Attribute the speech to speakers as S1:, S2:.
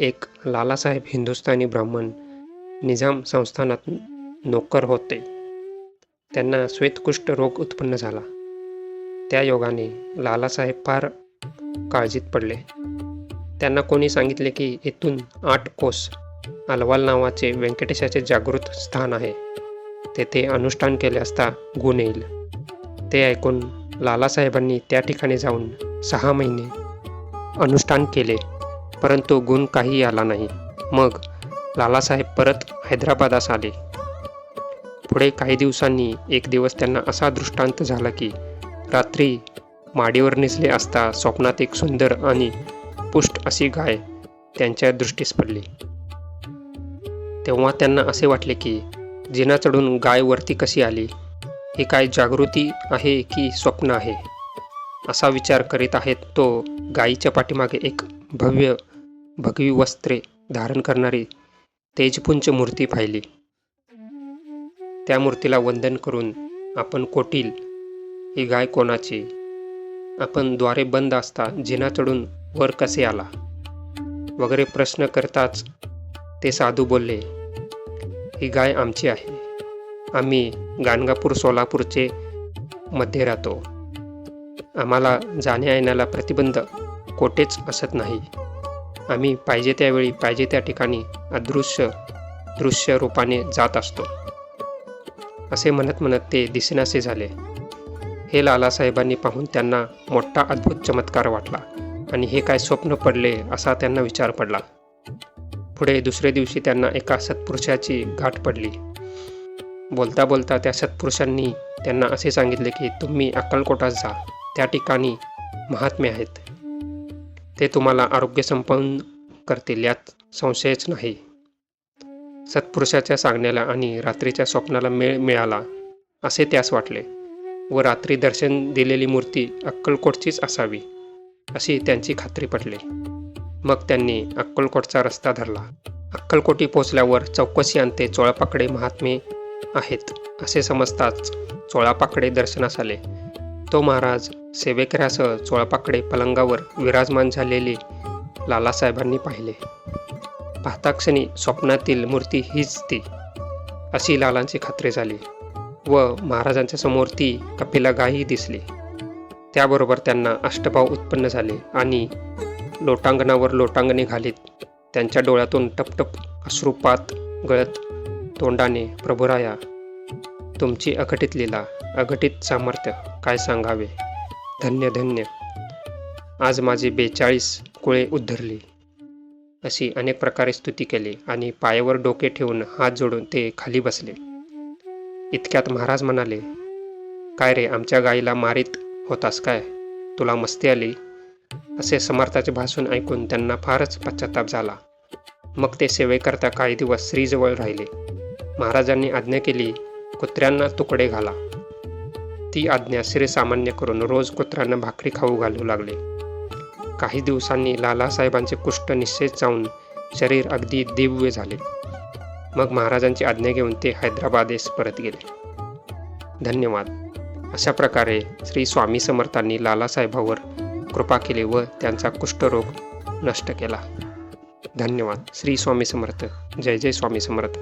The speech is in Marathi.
S1: एक लालासाहेब हिंदुस्थानी ब्राह्मण निजाम संस्थानात नोकर होते. त्यांना श्वेतकुष्ठ रोग उत्पन्न झाला. त्या योगाने लालासाहेब फार काळजीत पडले. त्यांना कोणी सांगितले की येथून आठ कोस अलवाल नावाचे व्यंकटेशाचे जागृत स्थान आहे. तेथे अनुष्ठान केले असता गुण येईल. ते ऐकून लालासाहेबांनी त्या ठिकाणी जाऊन सहा महिने अनुष्ठान केले. परंतु गुण काही आला नाही. मग लालासाहेब परत हैदराबादास आले. पुढे काही दिवसांनी एक दिवस त्यांना असा दृष्टांत झाला की रात्री माडीवर निसले असता स्वप्नात एक सुंदर आणि पुष्ट अशी गाय त्यांच्या दृष्टीस पडली. तेव्हा त्यांना असे वाटले की जिना चढून गाय वरती कशी आली? ही काय जागृती आहे की स्वप्न आहे? असा विचार करीत आहेत तो गायीच्या पाठीमागे एक भव्य भगवी वस्त्रे धारण करणारी तेजपुंच मूर्ती पाहिली. त्या मूर्तीला वंदन करून आपण कोटील ही गाय कोणाची? आपण द्वारे बंद असता जिना चढून वर कसे आला? वगैरे प्रश्न करताच ते साधू बोलले ही गाय आमची आहे. आम्ही गाणगापूर सोलापूरचे मध्ये राहतो. आम्हाला जाण्या येण्याला प्रतिबंध कोठेच असत नाही. आम्ही पाहिजे त्यावेळी पाहिजे त्या ठिकाणी अदृश्य दृश्य रूपाने जात असतो. असे म्हणत म्हणत ते दिसेनासे झाले. हे लालासाहेबांनी पाहून त्यांना मोठा अद्भुत चमत्कार वाटला आणि हे काय स्वप्न पडले असा त्यांना विचार पडला. पुढे दुसरे दिवशी त्यांना एका सत्पुरुषाची गाठ पडली. बोलता बोलता त्या सत्पुरुषांनी त्यांना असे सांगितले की तुम्ही अक्कलकोटात जा. त्या ठिकाणी महात्मे आहेत. ते तुम्हाला आरोग्य संपन्न करतील यात संशयच नाही. सत्पुरुषाच्या सांगण्याला आणि रात्रीच्या स्वप्नाला मेळ मिळाला असे त्यास वाटले. व रात्री दर्शन दिलेली मूर्ती अक्कलकोटचीच असावी अशी त्यांची खात्री पटली. मग त्यांनी अक्कलकोटचा रस्ता धरला. अक्कलकोटी पोचल्यावर चौकशी आणते चोळापाकडे महात्मे आहेत असे समजताच चोळापाकडे दर्शनास आले. तो महाराज सेवेकऱ्यासह चोळपाकडे पलंगावर विराजमान झालेले लालासाहेबांनी पाहिले. पाहताक्षणी स्वप्नातील मूर्ती हीच ती अशी लालांची खात्री झाली व महाराजांच्या समोर ती कपिला गायही दिसली. त्याबरोबर त्यांना अष्टभाव उत्पन्न झाले आणि लोटांगणावर लोटांगणे घालीत. त्यांच्या डोळ्यातून टपटप अश्रुपात गळत तोंडाने प्रभुराया तुमची अघटित लीला अघटित सामर्थ्य काय सांगावे? धन्य धन्य. आज माझी बेचाळीस कुळे उद्धरली. अशी अनेक प्रकारे स्तुती केली आणि पायावर डोके ठेवून हात जोडून ते खाली बसले. इतक्यात महाराज म्हणाले काय रे आमच्या गाईला मारीत होतास काय? तुला मस्ती आली? असे समर्थाचे भाषण ऐकून त्यांना फारच पश्चाताप झाला. मग ते सेवेकरता काही दिवस श्रीजवळ राहिले. महाराजांनी आज्ञा केली कुत्र्यांना तुकडे घाला. ती आज्ञा श्रीसामान्य करून रोज कुत्र्यांना भाकरी खाऊ घालू लागले. काही दिवसांनी लालासाहेबांचे कुष्ठ निश्चित जाऊन शरीर अगदी दिव्य झाले. मग महाराजांची आज्ञा घेऊन ते हैदराबादेस परत गेले. धन्यवाद. अशा प्रकारे श्री स्वामी समर्थांनी लालासाहेबावर कृपा केली व त्यांचा कुष्ठरोग नष्ट केला. धन्यवाद. श्री स्वामी समर्थ. जय जय स्वामी समर्थ.